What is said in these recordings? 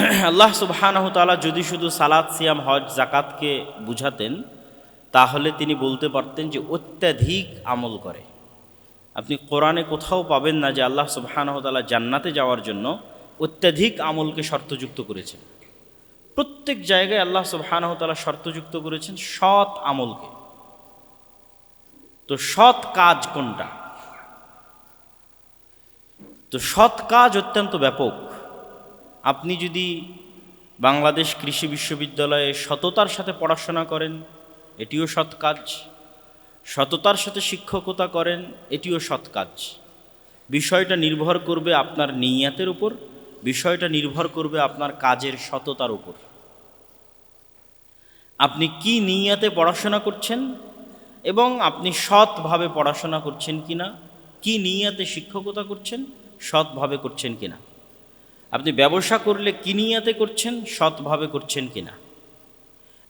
আল্লাহ সুবহানাহু তাআলা যদি শুধু সালাদ সিয়াম, হজ জাকাতকে বুঝাতেন, তাহলে তিনি বলতে পারতেন যে অত্যাধিক আমল করে। আপনি কোরআনে কোথাও পাবেন না যে আল্লাহ সুবহানাহু তাআলা জান্নাতে যাওয়ার জন্য অত্যাধিক আমলকে শর্তযুক্ত করেছেন। প্রত্যেক জায়গায় আল্লাহ সুবহানাহু তাআলা শর্তযুক্ত করেছেন সৎ আমলকে। তো সৎ কাজ কোনটা? তো সৎ কাজ অত্যন্ত ব্যাপক। আপনি যদি বাংলাদেশ কৃষি বিশ্ববিদ্যালয়ে সততার সাথে পড়াশোনা করেন, এটিও সৎ কাজ। সততার সাথে শিক্ষকতা করেন, এটিও সৎ কাজ। বিষয়টা নির্ভর করবে আপনার নিয়াতের উপর, বিষয়টা নির্ভর করবে আপনার কাজের সততার উপর। আপনি কি নিয়াতে পড়াশোনা করছেন এবং আপনি সৎভাবে পড়াশোনা করছেন কিনা, কি নিয়াতে শিক্ষকতা করছেন, সৎভাবে করছেন কিনা? আপনি ব্যবসা করলে কি নিয়াতে করছেন? সৎভাবে করছেন কিনা?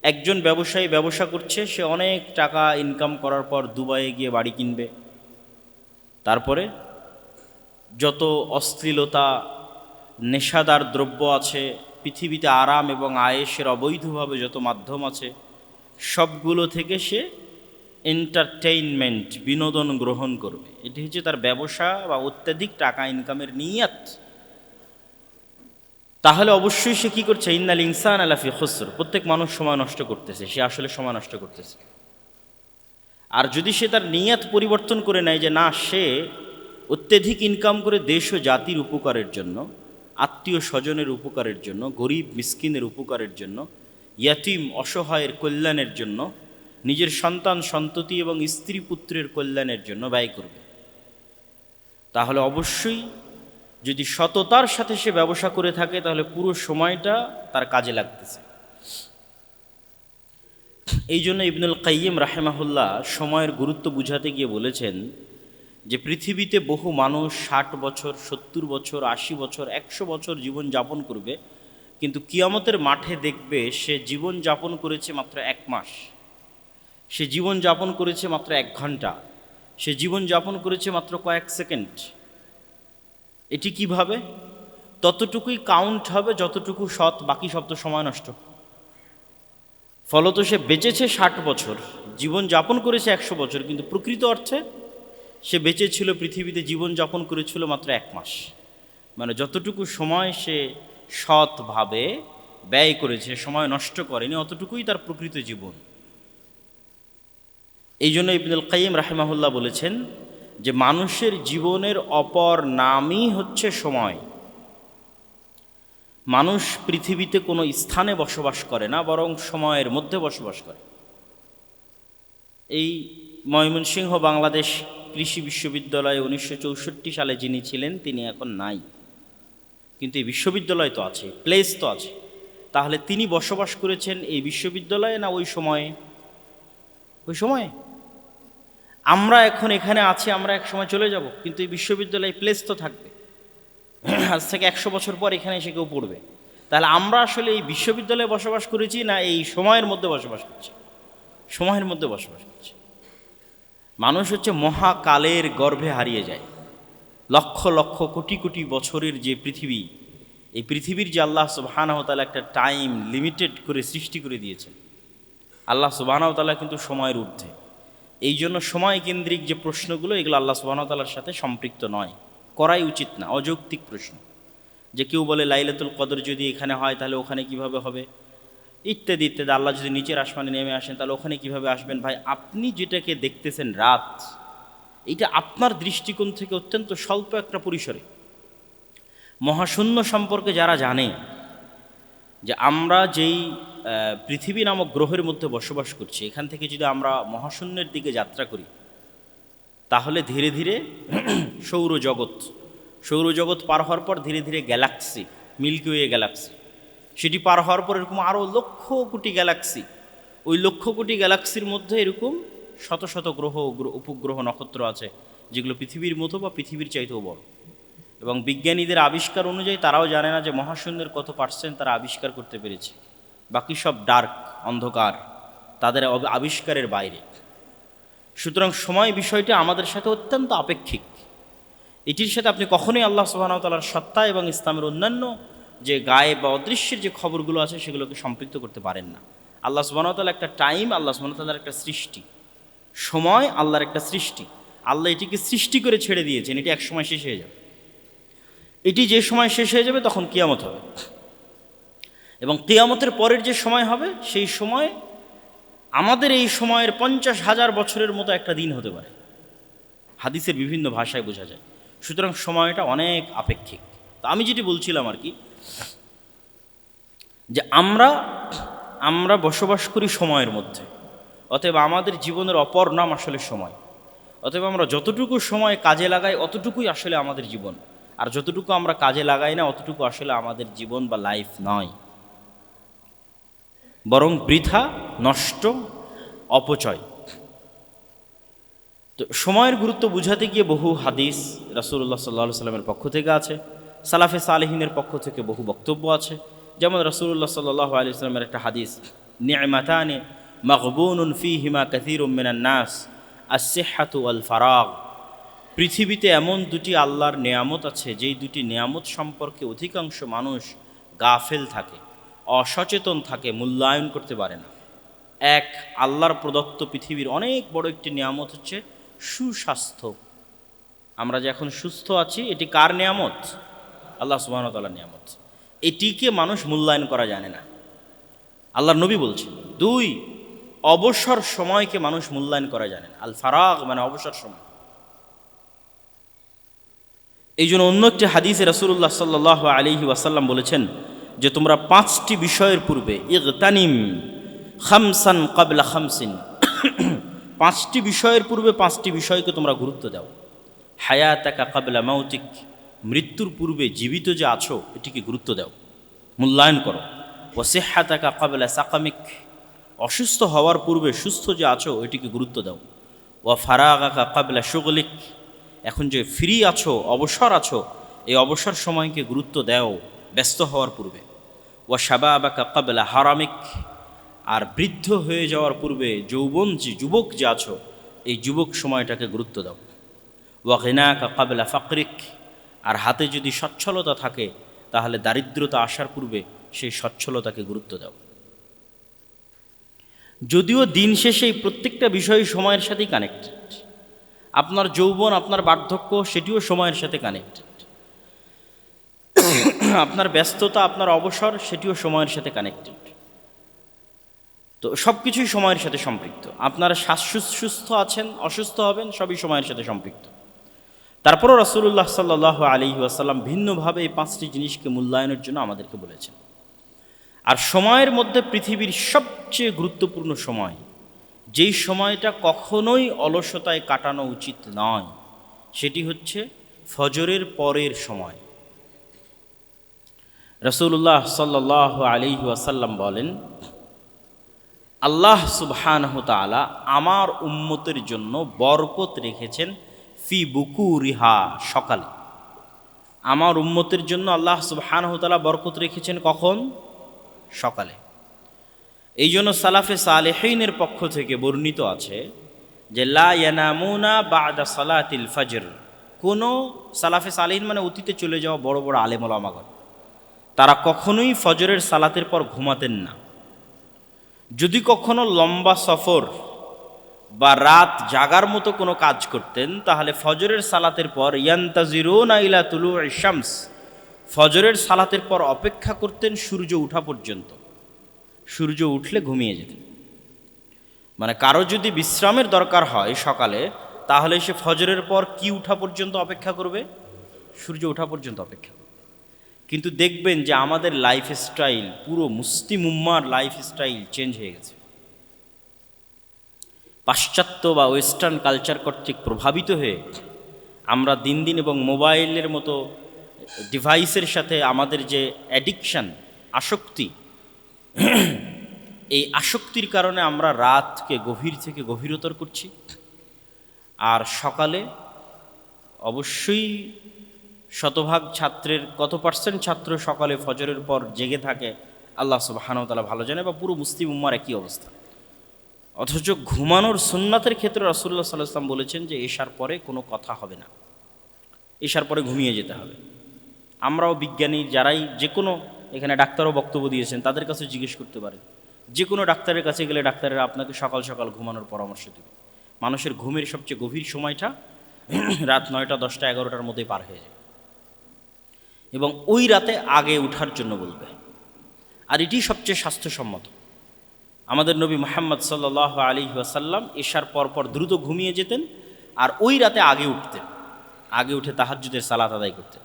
একজন ব্যবসায়ী ব্যবসা করছে, সে অনেক টাকা ইনকাম করার পর দুবাইয়ে গিয়ে বাড়ি কিনবে। তারপরে যত অশ্লীলতা, নেশাদার দ্রব্য আছে, পৃথিবীতে আরাম এবং আয়েসের অবৈধভাবে যত মাধ্যম আছে, সবগুলো থেকে সে এন্টারটেইনমেন্ট বিনোদন গ্রহণ করবে। এটি হচ্ছে তার ব্যবসা বা অত্যাধিক টাকা ইনকামের নিয়াত। তাহলে অবশ্যই সে কি করছে? ইন্নাল ইনসান আলাফি খসর। প্রত্যেক মানুষ সময় নষ্ট করতেছে, সে আসলে সময় নষ্ট করতেছে। আর যদি সে তার নিয়াত পরিবর্তন করে নেয় যে না, সে অত্যধিক ইনকাম করে দেশ ও জাতির উপকারের জন্য, আত্মীয় স্বজনের উপকারের জন্য, গরিব মিসকিনের উপকারের জন্য, ইয়াতিম, অসহায়ের কল্যাণের জন্য, নিজের সন্তান, সন্ততি এবং স্ত্রী পুত্রের কল্যাণের জন্য ব্যয় করবে। তাহলে অবশ্যই যদি সততার সাথে সে ব্যবসা করে থাকে, তাহলে পুরো সময়টা তার কাজে লাগতেছে। এই জন্য ইবনুল কাইয়িম রাহেমাহুল্লাহ সময়ের গুরুত্ব বুঝাতে গিয়ে বলেছেন যে, পৃথিবীতে বহু মানুষ ষাট বছর, সত্তর বছর, আশি বছর, একশো বছর জীবন যাপন করবে, কিন্তু কিয়ামতের মাঠে দেখবে সে জীবন যাপন করেছে মাত্র এক মাস। সে জীবন যাপন করেছে মাত্র এক ঘণ্টা। সে জীবন যাপন করেছে মাত্র কয়েক সেকেন্ড। এটি কীভাবে? ততটুকুই কাউন্ট হবে, যতটুকু সৎ, বাকি সব তো সময় নষ্ট। ফলত সে বেঁচেছে ষাট বছর, জীবন যাপন করেছে একশো বছর, কিন্তু প্রকৃত অর্থে সে বেঁচে ছিল পৃথিবীতে জীবন যাপন করেছিল মাত্র এক মাস। মানে যতটুকু সময় সে সৎভাবে ব্যয় করেছে, সময় নষ্ট করেনি, অতটুকুই তার প্রকৃত জীবন। এই জন্য ইবনুল কাইম রাহেমাহুল্লাহ বলেছেন যে মানুষের জীবনের অপর নামই হচ্ছে সময়। মানুষ পৃথিবীতে কোনো স্থানে বসবাস করে না, বরং সময়ের মধ্যে বসবাস করে। এই ময়মনসিংহ, বাংলাদেশ কৃষি বিশ্ববিদ্যালয়ে উনিশশো চৌষট্টি সালে যিনি ছিলেন, তিনি এখন নাই। কিন্তু এই বিশ্ববিদ্যালয় তো আছে প্লেস তো আছে। তাহলে তিনি বসবাস করেছেন এই বিশ্ববিদ্যালয়ে না ওই সময়ে? ওই সময়ে? আমরা এখন এখানে আছি, আমরা এক সময় চলে যাব, কিন্তু এই বিশ্ববিদ্যালয়ে প্লেস তো থাকবে। আজ থেকে একশো বছর পর এখানে এসে কেউ পড়বে। তাহলে আমরা আসলে এই বিশ্ববিদ্যালয়ে বসবাস করেছি না এই সময়ের মধ্যে বসবাস করছি? সময়ের মধ্যে বসবাস করছি। মানুষ হচ্ছে মহাকালের গর্ভে হারিয়ে যায়। লক্ষ লক্ষ কোটি কোটি বছরের যে পৃথিবী, এই পৃথিবীর যে আল্লাহ সুবাহানহতালা একটা টাইম লিমিটেড করে সৃষ্টি করে দিয়েছেন। আল্লাহ সুবাহানহতালা কিন্তু সময়ের ঊর্ধ্বে। এই জন্য সময় কেন্দ্রিক যে প্রশ্নগুলো, এগুলো আল্লাহ সুবাহতালার সাথে সম্পৃক্ত নয়। করাই উচিত না, অযৌক্তিক প্রশ্ন। যে কেউ বলে লাইলাতুল কদর যদি এখানে হয়, তাহলে ওখানে কীভাবে হবে? ইত্যাদি ইত্যাদি। আল্লাহ যদি নিচের আসমানে নেমে আসেন, তাহলে ওখানে কীভাবে আসবেন? ভাই, আপনি যেটাকে দেখতেছেন রাত এটা আপনার দৃষ্টিকোণ থেকে অত্যন্ত স্বল্প একটা পরিসরে। মহাশূন্য সম্পর্কে যারা জানে, যে আমরা যেই পৃথিবী নামক গ্রহের মধ্যে বসবাস করছি, এখান থেকে যদি আমরা মহাশূন্যের দিকে যাত্রা করি, তাহলে ধীরে ধীরে সৌরজগৎ সৌরজগৎ পার হওয়ার পর ধীরে ধীরে গ্যালাক্সি, মিল্কি ওয়ে গ্যালাক্সি, সেটি পার হওয়ার পর এরকম আরও লক্ষ কোটি গ্যালাক্সি, ওই লক্ষ কোটি গ্যালাক্সির মধ্যে এরকম শত শত গ্রহ উপগ্রহ, নক্ষত্র আছে, যেগুলো পৃথিবীর মতো বা পৃথিবীর চাইতেও বড়। এবং বিজ্ঞানীদের আবিষ্কার অনুযায়ী তারাও জানে না যে মহাশূন্যের কত পার্সেন্ট তারা আবিষ্কার করতে পেরেছে। বাকি সব ডার্ক, অন্ধকার, তাদের আবিষ্কারের বাইরে। সুতরাং সময় বিষয়টি আমাদের সাথে অত্যন্ত আপেক্ষিক। এটির সাথে আপনি কখনোই আল্লাহ সুবাহতালার সত্তা এবং ইসলামের অন্যান্য যে গায়ে বা অদৃশ্যের যে খবরগুলো আছে, সেগুলোকে সম্পৃক্ত করতে পারেন না। আল্লাহ সুবাহতাল একটা টাইম, আল্লাহ সুবাহতাল্লার একটা সৃষ্টি। সময় আল্লাহর একটা সৃষ্টি। আল্লাহ এটিকে সৃষ্টি করে ছেড়ে দিয়েছেন। এটি এক সময় শেষ হয়ে যাবে। এটি যে সময় শেষ হয়ে যাবে, তখন কিয়ামত হবে। এবং কেয়ামতের পরের যে সময় হবে, সেই সময় আমাদের এই সময়ের পঞ্চাশ হাজার বছরের মতো একটা দিন হতে পারে। হাদিসের বিভিন্ন ভাষায় বোঝা যায়। সুতরাং সময়টা অনেক আপেক্ষিক। তো আমি যেটি বলছিলাম আর কি, যে আমরা আমরা বসবাস করি সময়ের মধ্যে। অতএব আমাদের জীবনের অপর নাম আসলে সময়। অতএব আমরা যতটুকু সময় কাজে লাগাই, অতটুকুই আসলে আমাদের জীবন। আর যতটুকু আমরা কাজে লাগাই না, অতটুকু আসলে আমাদের জীবন বা লাইফ নয়। বরং বৃথা, নষ্ট, অপচয়। তো সময়ের গুরুত্ব বুঝাতে গিয়ে বহু হাদিস রাসুল্লাহ সাল্লাহ সাল্লামের পক্ষ থেকে আছে, সালাফে সালেহিনের পক্ষ থেকে বহু বক্তব্য আছে। যেমন রাসুল্লাহ সাল্লাহ আলি সাল্লামের একটা হাদিস নিয়মাতানে মকবুন ফি হিমা উম্মিনান নাস আসেহাতু আল ফারাগ পৃথিবীতে এমন দুটি আল্লাহর নেয়ামত আছে, যেই দুটি নেয়ামত সম্পর্কে অধিকাংশ মানুষ গাফেল থাকে। অসচেতন থাকে, মূল্যায়ন করতে পারে না। এক, আল্লাহর প্রদত্ত পৃথিবীর অনেক বড় একটি নিয়ামত হচ্ছে সুস্বাস্থ্য। আমরা যে এখন সুস্থ আছি, এটি কার নিয়ামত? আল্লাহ সুবাহতাল্লাহ নিয়ামত। এটিকে মানুষ মূল্যায়ন করা জানে না। আল্লাহর নবী বলছেন, দুই, অবসর সময়কে মানুষ মূল্যায়ন করা জানে না। আল ফারাগ মানে অবসর সময়। এই জন্য অন্য একটি হাদিসে রসুল্লাহ সাল্লাহ আলিহি ওয়াসাল্লাম বলেছেন যে তোমরা পাঁচটি বিষয়ের পূর্বে ইগতানিম খামসান কাবলা খামসিন, পাঁচটি বিষয়ের পূর্বে পাঁচটি বিষয়কে তোমরা গুরুত্ব দাও। হায়াতাকা কাবলা মাউতিক, মৃত্যুর পূর্বে জীবিত যে আছো, এটিকে গুরুত্ব দাও। মূল্যায়ন করো। ও সেহাতাকা কাবলা সাকামিক, অসুস্থ হওয়ার পূর্বে সুস্থ যে আছো, এটিকে গুরুত্ব দাও। ও ফারাগাকা কাবলা সুগলিক এখন যে ফ্রি আছো, অবসর আছো, এই অবসর সময়কে গুরুত্ব দাও, ব্যস্ত হওয়ার পূর্বে। ও সাবাবাকা কাবলা হারামিক। আর বৃদ্ধ হয়ে যাওয়ার পূর্বে যৌবন যে যুবক যে আছো, এই যুবক সময়টাকে গুরুত্ব দাও। ওয়াকিনাকা কাবলা ফাকরিক। আর হাতে যদি সচ্ছলতা থাকে, তাহলে দারিদ্রতা আসার পূর্বে সেই সচ্ছলতাকে গুরুত্ব দাও। যদিও দিন শেষে এই প্রত্যেকটা বিষয় সময়ের সাথেই কানেক্টেড আপনার যৌবন, আপনার বার্ধক্য, সেটিও সময়ের সাথে কানেক্টেড আপনার ব্যস্ততা, আপনার অবসর, সেটিও সময়ের সাথে কানেক্টেড তো সব কিছুই সময়ের সাথে সম্পৃক্ত। আপনারা সুস্থ আছেন, অসুস্থ হবেন, সবই সময়ের সাথে সম্পৃক্ত। তারপরও রসুল্লাহ সাল্লাহ আলী আসাল্লাম ভিন্নভাবে এই পাঁচটি জিনিসকে মূল্যায়নের জন্য আমাদেরকে বলেছেন। আর সময়ের মধ্যে পৃথিবীর সবচেয়ে গুরুত্বপূর্ণ সময়, যেই সময়টা কখনোই অলসতায় কাটানো উচিত নয়, সেটি হচ্ছে ফজরের পরের সময়। রসুল্লাহ সাল্লাহ আলী আসাল্লাম বলেন, আল্লাহ সুবহানহ তালা আমার উম্মতের জন্য বরকত রেখেছেন ফি বুকু রিহা সকালে। আমার উম্মতের জন্য আল্লাহ সুবহানহ তালা বরকত রেখেছেন কখন? সকালে। এই জন্য সালাফে সালেহীনের পক্ষ থেকে বর্ণিত আছে যে, লা ইয়ানামুনা বাদা সালাতিল ফজর। কোনো সালাফে সালেহীন মানে অতীতে চলে যাওয়া বড় বড় আলেমল আমাগর তারা কখনোই ফজরের সালাতের পর ঘুমাতেন না। যদি কখনো লম্বা সফর বা রাত জাগার মতো কোনো কাজ করতেন, তাহলে ফজরের সালাতের পর ইয়ান্তাজিরুন ইলা তুলু শামস, ফজরের সালাতের পর অপেক্ষা করতেন সূর্য উঠা পর্যন্ত। সূর্য উঠলে ঘুমিয়ে যেতেন। মানে কারও যদি বিশ্রামের দরকার হয় সকালে, তাহলে সে ফজরের পর কি উঠা পর্যন্ত অপেক্ষা করবে? সূর্য ওঠা পর্যন্ত অপেক্ষা কিন্তু দেখবেন যে আমাদের লাইফ স্টাইল পুরো মুসলিম উম্মার লাইফ স্টাইল চেঞ্জ হয়ে গেছে। পাশ্চাত্য বা ওয়েস্টার্ন কালচার কর্তৃক প্রভাবিত হয়ে আমরা দিন দিন এবং মোবাইলের মতো ডিভাইসের সাথে আমাদের যে অ্যাডিকশান আসক্তি, এই আসক্তির কারণে আমরা রাতকে গভীর থেকে গভীরতর করছি। আর সকালে অবশ্যই শতভাগ ছাত্রের, কত পার্সেন্ট ছাত্র সকালে ফজরের পর জেগে থাকে? আল্লাহ সুবাহানতালা ভালো জানে বা পুরো মুসলিম উম্মার একই অবস্থা। অথচ ঘুমানোর সুন্নাতের ক্ষেত্রে রসুল্লাহ সাল্লাম বলেছেন যে এশার পরে কোনো কথা হবে না। এশার পরে ঘুমিয়ে যেতে হবে। আমরাও বিজ্ঞানী যারাই যে কোনো এখানে ডাক্তারও বক্তব্য দিয়েছেন, তাদের কাছে জিজ্ঞেস করতে পারেন যে কোনো ডাক্তারের কাছে গেলে ডাক্তারেরা আপনাকে সকাল সকাল ঘুমানোর পরামর্শ দেবে। মানুষের ঘুমের সবচেয়ে গভীর সময়টা রাত নয়টা, দশটা, এগারোটার মধ্যে পার হয়ে যায়। এবং ওই রাতে আগে উঠার জন্য বলবে। আর এটি সবচেয়ে স্বাস্থ্যসম্মত। আমাদের নবী মোহাম্মদ সাল্লাহ আলী ওয়াসাল্লাম এশার পরপর দ্রুত ঘুমিয়ে যেতেন আর ওই রাতে আগে উঠতেন। আগে উঠে তাহাজ্জুদের সালাত আদায় করতেন।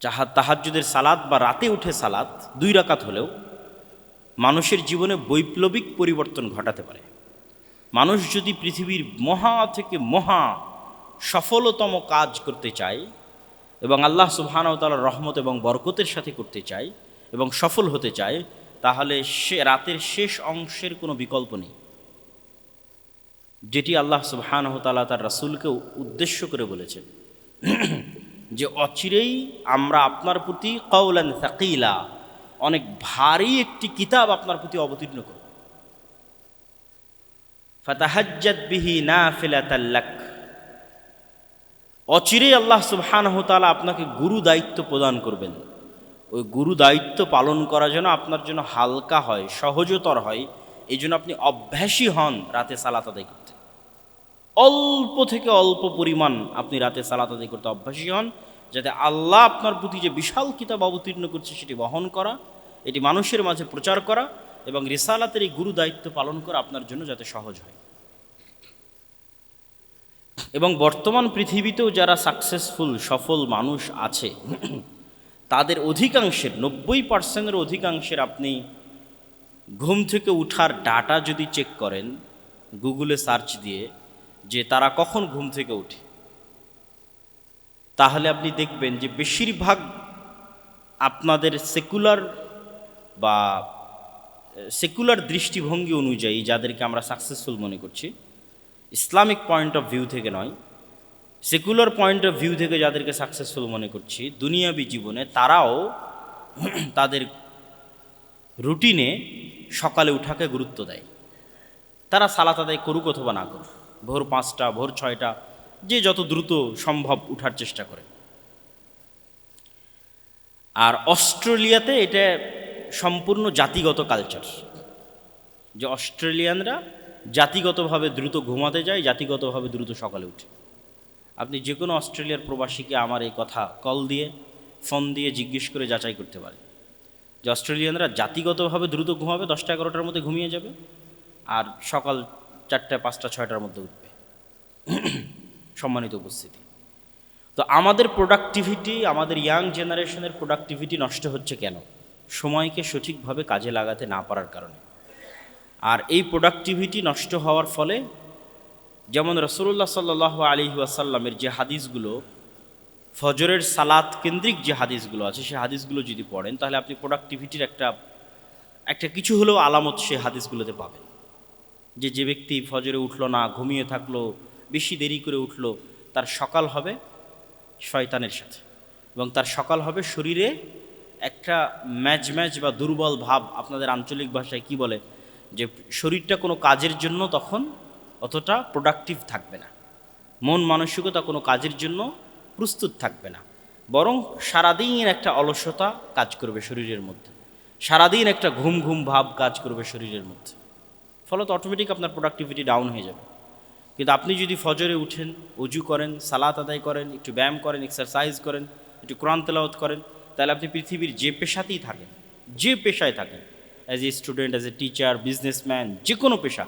যাহা তাহাজ্জুদের সালাত বা রাতে উঠে সালাত দুই রাকাত হলেও মানুষের জীবনে বৈপ্লবিক পরিবর্তন ঘটাতে পারে। মানুষ যদি পৃথিবীর মহা থেকে মহা সফলতম কাজ করতে চায় এবং আল্লাহ সুবহানাহু রহমত এবং বরকতের সাথে করতে চাই এবং সফল হতে চাই তাহলে সে রাতের শেষ অংশের কোনো বিকল্প নেই। যেটি আল্লাহ সুবহানাহু তাআলা তার রাসূলকে উদ্দেশ্য করে বলেছেন যে অচিরেই আমরা আপনার প্রতি কৌলান সাকিলা, অনেক ভারী একটি কিতাব আপনার প্রতি অবতীর্ণ করব। ফাতাহাজ্জাত বিহি না নাফিলাতাল্লাক অচিরেই আল্লাহ সুবহানাহু তাআলা আপনাকে গুরু দায়িত্ব প্রদান করবেন। ওই গুরু দায়িত্ব পালন করা যেন আপনার জন্য হালকা হয়, সহজতর হয়। এই জন্য আপনি অভ্যাসী হন রাতে সালাত আদায় করতে। অল্প থেকে অল্প পরিমাণ আপনি রাতে সালাত আদায় করতে অভ্যাসী হন, যাতে আল্লাহ আপনার প্রতি যে বিশাল কিতাব অবতীর্ণ করছে সেটি বহন করা, এটি মানুষের মাঝে প্রচার করা এবং রিসালাতের এই গুরু দায়িত্ব পালন করা আপনার জন্য যাতে সহজ হয়। এবং বর্তমান পৃথিবীতেও যারা সাকসেসফুল সফল মানুষ আছে, তাদের অধিকাংশের, নব্বই পার্সেন্টের অধিকাংশের আপনি ঘুম থেকে উঠার ডাটা যদি চেক করেন গুগলে সার্চ দিয়ে যে তারা কখন ঘুম থেকে উঠে তাহলে আপনি দেখবেন যে বেশিরভাগ আপনাদের সেকুলার বা সেকুলার দৃষ্টিভঙ্গি অনুযায়ী যাদেরকে আমরা সাকসেসফুল মনে করছি ইসলামিক পয়েন্ট অফ ভিউ থেকে নয়, সেকুলার পয়েন্ট অফ ভিউ থেকে যাদেরকে সাকসেসফুল মনে করছি, দুনিয়াবী জীবনে তারাও তাদের রুটিনে সকালে উঠাকে গুরুত্ব দেয়। তারা সালাত আদায় করুক অথবা না করুক, ভোর পাঁচটা, ভোর ছয়টা, যে যত দ্রুত সম্ভব উঠার চেষ্টা করে। আর অস্ট্রেলিয়াতে এটা সম্পূর্ণ জাতিগত কালচার যে অস্ট্রেলিয়ানরা জাতিগতভাবে দ্রুত ঘুমাতে যায়, জাতিগতভাবে দ্রুত সকালে উঠে। আপনি যে কোনো অস্ট্রেলিয়ার প্রবাসীকে আমার এই কথা কল দিয়ে, ফোন দিয়ে জিজ্ঞেস করে যাচাই করতে পারে যে অস্ট্রেলিয়ানরা জাতিগতভাবে দ্রুত ঘুমাবে, দশটা এগারোটার মধ্যে ঘুমিয়ে যাবে, আর সকাল চারটে, পাঁচটা, ছয়টার মধ্যে উঠবে। সম্মানিত উপস্থিতি। তো আমাদের প্রোডাক্টিভিটি আমাদের ইয়াং জেনারেশনের প্রোডাক্টিভিটি নষ্ট হচ্ছে কেন? সময়কে সঠিকভাবে কাজে লাগাতে না পারার কারণে। আর এই প্রোডাক্টিভিটি নষ্ট হওয়ার ফলে যেমন রসুল্লাহ সাল্লাহ আলী ওয়াসাল্লামের যে হাদিসগুলো, ফজরের সালাত কেন্দ্রিক যে হাদিসগুলো আছে সেই হাদিসগুলো যদি পড়েন, তাহলে আপনি প্রোডাক্টিভিটির একটা একটা কিছু হলেও আলামত সে হাদিসগুলোতে পাবেন। যে যে ব্যক্তি ফজরে উঠল না, ঘুমিয়ে থাকল, বেশি দেরি করে উঠল, তার সকাল হবে শয়তানের সাথে এবং তার সকাল হবে শরীরে একটা ম্যাজ ম্যাচ বা দুর্বল ভাব, আপনাদের আঞ্চলিক ভাষায় কি বলে? যে শরীরটা কোনো কাজের জন্য তখন অতটা প্রোডাক্টিভ থাকবে না। মন মানসিকতা কোনো কাজের জন্য প্রস্তুত থাকবে না। বরং সারাদিন একটা অলসতা কাজ করবে শরীরের মধ্যে। সারাদিন একটা ঘুম ঘুম ভাব কাজ করবে শরীরের মধ্যে। ফলত অটোমেটিক আপনার প্রোডাক্টিভিটি ডাউন হয়ে যাবে। কিন্তু আপনি যদি ফজরে উঠেন অজু করেন, সালাত আদায় করেন, একটু ব্যায়াম করেন এক্সারসাইজ করেন, একটু কোরআন তেলাওয়াত করেন, তাহলে আপনি পৃথিবীর যে পেশাতেই থাকেন, যে পেশায় থাকেন as a student as a teacher businessman যে কোনো পেশা,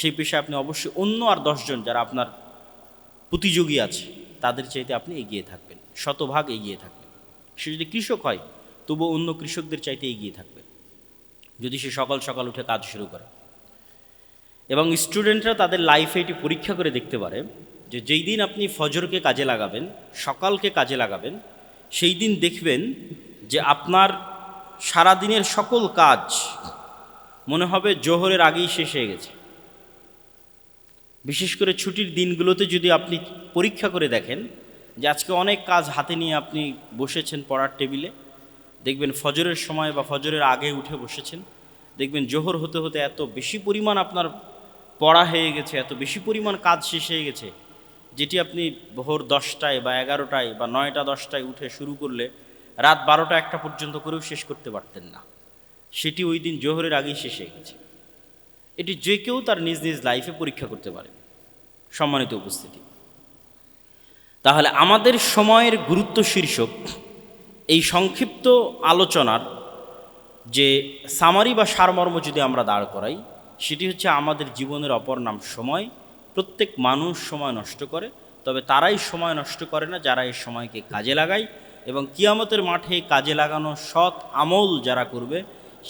সেই পেশায় আপনি অবশ্যই অন্য আর দশজন যারা আপনার প্রতিযোগী আছে, তাদের চাইতে আপনি এগিয়ে থাকবেন, শতভাগ এগিয়ে থাকবেন। সে যদি কৃষক হয়, তবুও অন্য কৃষকদের চাইতে এগিয়ে থাকবে যদি সে সকাল সকাল উঠে কাজ শুরু করে। এবং স্টুডেন্টরা তাদের লাইফে এটি পরীক্ষা করে দেখতে পারে যে যেই দিন আপনি ফজরকে কাজে লাগাবেন, সকালকে কাজে লাগাবেন, সেই দিন দেখবেন যে আপনার সারাদিনের সকল কাজ মনে হবে জোহরের আগেই শেষ হয়ে গেছে। বিশেষ করে ছুটির দিনগুলোতে যদি আপনি পরীক্ষা করে দেখেন যে আজকে অনেক কাজ হাতে নিয়ে আপনি বসেছেন পড়ার টেবিলে, দেখবেন ফজরের সময় বা ফজরের আগে উঠে বসেছেন, দেখবেন জোহর হতে হতে এত বেশি পরিমাণ আপনার পড়া হয়ে গেছে, এত বেশি পরিমাণ কাজ শেষ হয়ে গেছে, যেটি আপনি ভোর দশটায় বা এগারোটায় বা নয়টা দশটায় উঠে শুরু করলে রাত বারোটা একটা পর্যন্ত করেও শেষ করতে পারতেন না। সেটি ওই দিন জোহরের আগেই শেষ হয়ে গেছে। এটি যে কেউ তার নিজ নিজ লাইফে পরীক্ষা করতে পারে সম্মানিত উপস্থিতি। তাহলে আমাদের সময়ের গুরুত্ব শীর্ষক এই সংক্ষিপ্ত আলোচনার যে সামারি বা সারমর্ম যদি আমরা দাঁড় করাই, সেটি হচ্ছে আমাদের জীবনের অপর নাম সময়। প্রত্যেক মানুষ সময় নষ্ট করে, তবে তারাই সময় নষ্ট করে না, যারা এই সময়কে কাজে লাগায়। এবং কিয়ামতের মাঠে কাজে লাগানো সৎ আমল যারা করবে,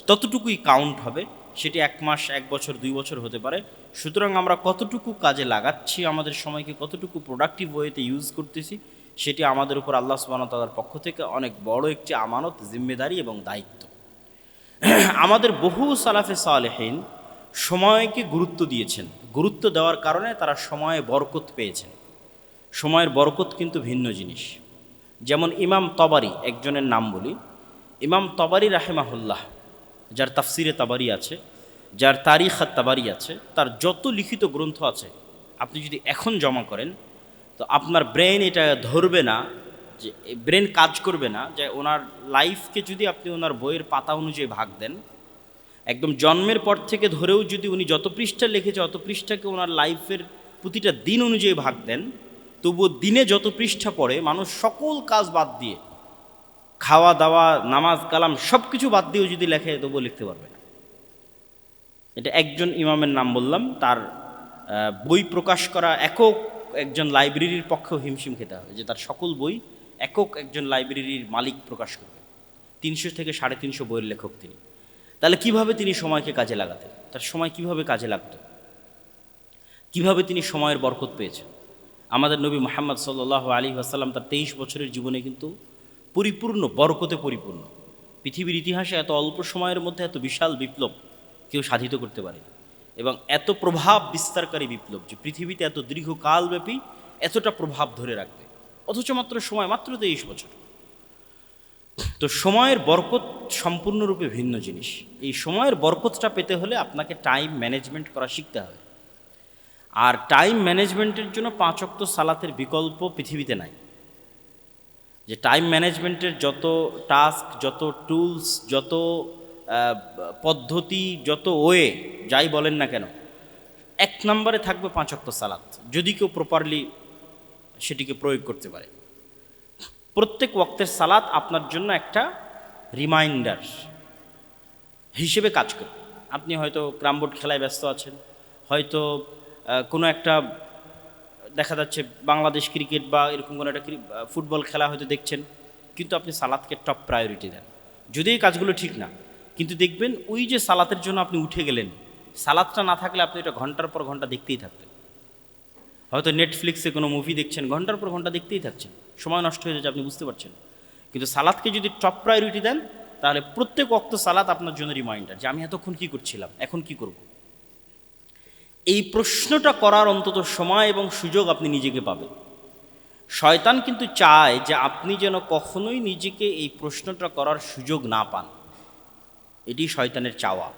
ততটুকুই কাউন্ট হবে। সেটি এক মাস, এক বছর, দুই বছর হতে পারে। সুতরাং আমরা কতটুকু কাজে লাগাচ্ছি, আমাদের সময়কে কতটুকু প্রোডাক্টিভ ওয়েতে ইউজ করতেছি, সেটি আমাদের উপর আল্লাহ সুবাহতালার পক্ষ থেকে অনেক বড় একটি আমানত, জিম্মেদারি এবং দায়িত্ব। আমাদের বহু সালাফে সালেহীন সময়কে গুরুত্ব দিয়েছেন। গুরুত্ব দেওয়ার কারণে তারা সময়ে বরকত পেয়েছেন। সময়ের বরকত কিন্তু ভিন্ন জিনিস। যেমন ইমাম তবারি, একজনের নাম বলি। ইমাম তবারি রাহেমাহুল্লাহ, যার তাফসিরে তাবারি আছে, যার তারিখ আর তাবারি আছে, তার যত লিখিত গ্রন্থ আছে, আপনি যদি এখন জমা করেন, তো আপনার ব্রেন এটা ধরবে না, যে ব্রেন কাজ করবে না, যে ওনার লাইফকে যদি আপনি ওনার বইয়ের পাতা অনুযায়ী ভাগ দেন, একদম জন্মের পর থেকে ধরেও যদি উনি যত পৃষ্ঠা লিখেছে, অত পৃষ্ঠাকে ওনার লাইফের প্রতিটা দিন অনুযায়ী ভাগ দেন তবুও দিনে যত পৃষ্ঠা পড়ে, মানুষ সকল কাজ বাদ দিয়ে খাওয়া, দাওয়া, নামাজ, কালাম সব কিছু বাদ দিয়েও যদি লেখে, তবুও লিখতে পারবে না। এটা একজন ইমামের নাম বললাম, তার বই প্রকাশ করা একক একজন লাইব্রেরির পক্ষেও হিমশিম খেতে হবে, যে তার সকল বই একক একজন লাইব্রেরির মালিক প্রকাশ করবে। তিনশো থেকে সাড়ে তিনশো বইয়ের লেখক তিনি। তাহলে কীভাবে তিনি সময়কে কাজে লাগাতেন? তার সময় কীভাবে কাজে লাগতো? কীভাবে তিনি সময়ের বরকত পেয়েছেন? আমাদের নবী মোহাম্মদ সাল্লাহ আলী আসাল্লাম তার তেইশ বছরের জীবনে কিন্তু পরিপূর্ণ, বরকতে পরিপূর্ণ। পৃথিবীর ইতিহাসে এত অল্প সময়ের মধ্যে এত বিশাল বিপ্লব কেউ সাধিত করতে পারেনি। এবং এত প্রভাব বিস্তারকারী বিপ্লব যে পৃথিবীতে এত দীর্ঘকালব্যাপী এতটা প্রভাব ধরে রাখবে। অথচ মাত্র সময়, মাত্র তেইশ বছর। তো সময়ের বরকত সম্পূর্ণরূপে ভিন্ন জিনিস। এই সময়ের বরকতটা পেতে হলে আপনাকে টাইম ম্যানেজমেন্ট করা শিখতে হবে। আর টাইম ম্যানেজমেন্টের জন্য পাঁচ অক্ত সালাতের বিকল্প পৃথিবীতে নাই। যে টাইম ম্যানেজমেন্টের যত টাস্ক যত টুলস যত পদ্ধতি, যত ওয়ে যাই বলেন না কেন, এক নম্বরে থাকবে পাঁচ অক্ত সালাত। যদি কেউ প্রপারলি সেটিকে প্রয়োগ করতে পারে। প্রত্যেক ওয়াক্তের সালাত আপনার জন্য একটা রিমাইন্ডার হিসেবে কাজ করবে। আপনি হয়তো ক্রামবোর্ড খেলায় ব্যস্ত আছেন, হয়তো কোনো একটা, দেখা যাচ্ছে বাংলাদেশ ক্রিকেট বা এরকম কোনো একটা ফুটবল খেলা হয়তো দেখছেন, কিন্তু আপনি সালাদকে টপ প্রায়োরিটি দেন। যদি এই কাজগুলো ঠিক না, কিন্তু দেখবেন ওই যে সালাতের জন্য আপনি উঠে গেলেন, সালাদটা না থাকলে আপনি এটা ঘণ্টার পর ঘণ্টা দেখতেই থাকতেন। হয়তো নেটফ্লিক্সে কোনো মুভি দেখছেন, ঘণ্টার পর ঘণ্টা দেখতেই থাকছেন, সময় নষ্ট হয়ে যাচ্ছে, আপনি বুঝতে পারছেন। কিন্তু সালাদকে যদি টপ প্রায়োরিটি দেন, তাহলে প্রত্যেক অক্ত সালাদ আপনার জন্য রিমাইন্ডার যে আমি এতক্ষণ কী করছিলাম, এখন কি করব? এই প্রশ্নটা করার অন্তত সময় এবং সুযোগ আপনি নিজেকে পাবেন। শয়তান কিন্তু চায় যে আপনি যেন কখনোই নিজেকে এই প্রশ্নটা করার সুযোগ না পান। এটি শয়তানের চাওয়া।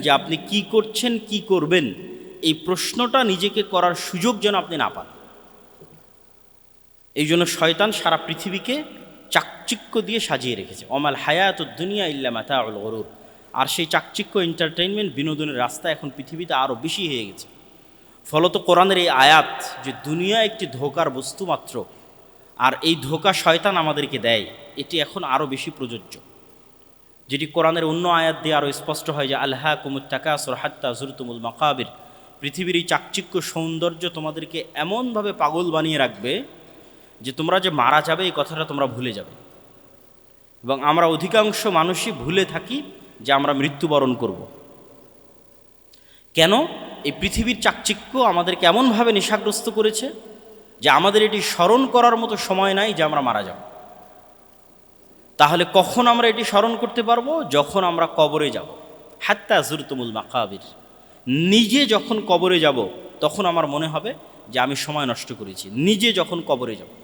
যে আপনি কি করছেন, কি করবেন, এই প্রশ্নটা নিজেকে করার সুযোগ যেন আপনি না পান। এই জন্য শয়তান সারা পৃথিবীকে চাকচিক্য দিয়ে সাজিয়ে রেখেছে। অমাল হায়াত দুনিয়া ইল্লা মাথা আল গরুর। আর সেই চাকচিক্য এন্টারটেইনমেন্ট বিনোদনের রাস্তা এখন পৃথিবীতে আরও বেশি হয়ে গেছে। ফলত কোরআনের এই আয়াত যে দুনিয়া একটি ধোকার বস্তু মাত্র, আর এই ধোকা শয়তান আমাদেরকে দেয়, এটি এখন আরও বেশি প্রযোজ্য। যেটি কোরআনের অন্য আয়াত দিয়ে আরও স্পষ্ট হয় যে আল্লাহ কুমুর টাকা হাত্তা জুরতুমুল মাকাবির। পৃথিবীর এই চাকচিক্য সৌন্দর্য তোমাদেরকে এমনভাবে পাগল বানিয়ে রাখবে যে তোমরা যে মারা যাবে, এই কথাটা তোমরা ভুলে যাবে। এবং আমরা অধিকাংশ মানুষই ভুলে থাকি যে আমরা মৃত্যুবরণ করব। কেন? এই পৃথিবীর চাকচিক্য আমাদেরকে এমনভাবে নেশাগ্রস্ত করেছে যে আমাদের এটি স্মরণ করার মতো সময় নাই যে আমরা মারা যাব। তাহলে কখন আমরা এটি স্মরণ করতে পারব? যখন আমরা কবরে যাব। হাত্তা জুরতুমুল মাকাবির। নিজে যখন কবরে যাব, তখন আমার মনে হবে যে আমি সময় নষ্ট করেছি। নিজে যখন কবরে যাব।